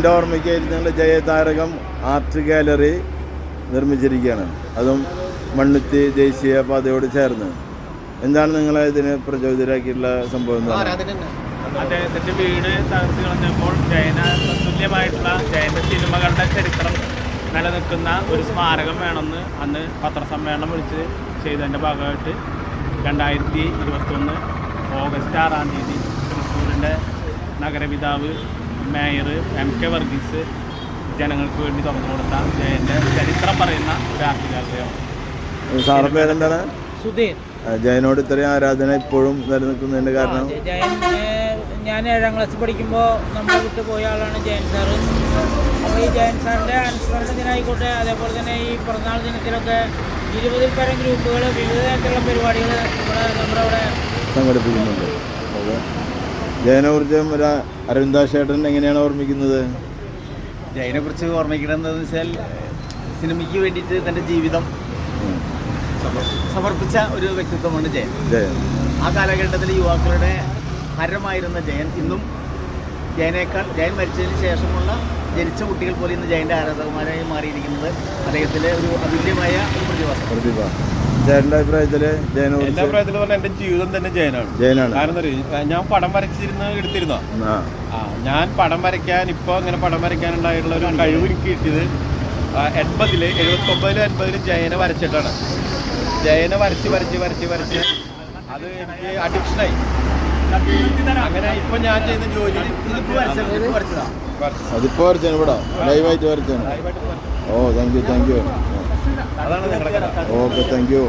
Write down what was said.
ജയന്റെ ഓർമ്മയ്ക്ക് ഞങ്ങൾ ജയതാരകം art gallery നിർമ്മിച്ചിരിക്കുകയാണ്. അതും മണ്ണുത്തി ദേശീയ പാതയോട് ചേർന്ന്. എന്താണ് നിങ്ങളെ ഇതിന് പ്രചോദിതരാക്കിയിട്ടുള്ള സംഭവം അദ്ദേഹത്തിന്റെ വീട് തകർത്ത് കളഞ്ഞപ്പോൾ ജയന തുല്യമായിട്ടുള്ള ജയന്റെ സിനിമകളുടെ ചരിത്രം നിലനിൽക്കുന്ന ഒരു സ്മാരകം വേണമെന്ന് അന്ന് പത്രസമ്മേളനം വിളിച്ച് ചെയ്തതിന്റെ ഭാഗമായിട്ട് രണ്ടായിരത്തി ഇരുപത്തൊന്ന് ഓഗസ്റ്റ് ആറാം തീയതി തൃശ്ശൂരിന്റെ നഗരപിതാവ് മേയർ എം കെ വർഗീസ് ജനങ്ങൾക്ക് വേണ്ടി തുറന്നു കൊടുത്ത ജയന്റെ ചരിത്രം പറയുന്ന ഒരു സാറിന്റെ പേരെന്താണ്? സുധീർ. ജയനോട് ഇത്രയും ആരാധന ഇപ്പോഴും നിലനിൽക്കുന്നതിന്റെ കാരണം? ജയൻ ഞാൻ ഏഴാം ക്ലാസ് പഠിക്കുമ്പോൾ നമ്മളെ വിട്ട് പോയ ആളാണ് ജയൻ സാറ് അപ്പോൾ ഈ ജയൻ സാറിന്റെ അനുസ്മരണ ദിനമായിക്കോട്ടെ അതേപോലെ തന്നെ ഈ പിറന്നാൾ ദിനത്തിലൊക്കെ ഇരുപതിൽ പരം ഗ്രൂപ്പുകൾ വിവിധ തരത്തിലുള്ള പരിപാടികൾ ഇവിടെ നമ്മുടെ അവിടെ സംഘടിപ്പിക്കുന്നുണ്ട്. അതെ ജയനെ കുറിച്ച് ഒരു അരവിന്ദാശേട്ടൻ എങ്ങനെയാണ് ഓർമ്മിക്കുന്നത്? ജയനെ കുറിച്ച് ഓർമ്മിക്കണമെന്ന് വെച്ചാൽ സിനിമയ്ക്ക് വേണ്ടിയിട്ട് തന്റെ ജീവിതം സമർപ്പിച്ച ഒരു വ്യക്തിത്വമാണ് ജയൻ. ജയൻ. ആ കാലഘട്ടത്തിൽ യുവാക്കളുടെ ഹരമായിരുന്ന ജയൻ ഇന്നും ജയനേക്കാൾ ജയൻ മരിച്ചതിന് ശേഷമുള്ള ജനിച്ച കുട്ടികൾ പോലെ ഇന്ന് ജയന്റെ ആരാധകന്മാരായി മാറിയിരിക്കുന്നത് അദ്ദേഹത്തിന്റെ ഒരു അതുല്യമായ ഒരു പ്രതിഭാസം പ്രതിഭ. ചേട്ടന്റെ അഭിപ്രായത്തിൽ ജയനെ എന്റെ കുറിച്ച് അഭിപ്രായത്തിൽ പറഞ്ഞാൽ എന്റെ ജീവിതം തന്നെ ജയനാണ്. ജയനാണ്. കാരണം എന്താ? ഞാൻ പടം വരച്ചിരുന്ന എടുത്തിരുന്ന? ഞാൻ പടം വരയ്ക്കാൻ ഇപ്പോൾ അങ്ങനെ പടം വരയ്ക്കാനുണ്ടായിട്ടുള്ള ഒരു കഴിവ് എനിക്ക് കിട്ടിയത് എൺപതിൽ എഴുപത്തൊമ്പതിൽ എൺപതിലും ജയനെ വരച്ചിട്ടാണ്. ജയനെ വരച്ച് വരച്ച് വരച്ച് വരച്ച് അത് എനിക്ക് അഡിക്ഷനായി അങ്ങനെ ഇപ്പൊ ഞാൻ ചെയ്യുന്ന ജോലി അതിപ്പോ വരച്ചാണ് ഇവിടെ. ലൈവായിട്ട് വരച്ചാണ് ഓ thank you thank you okay thank you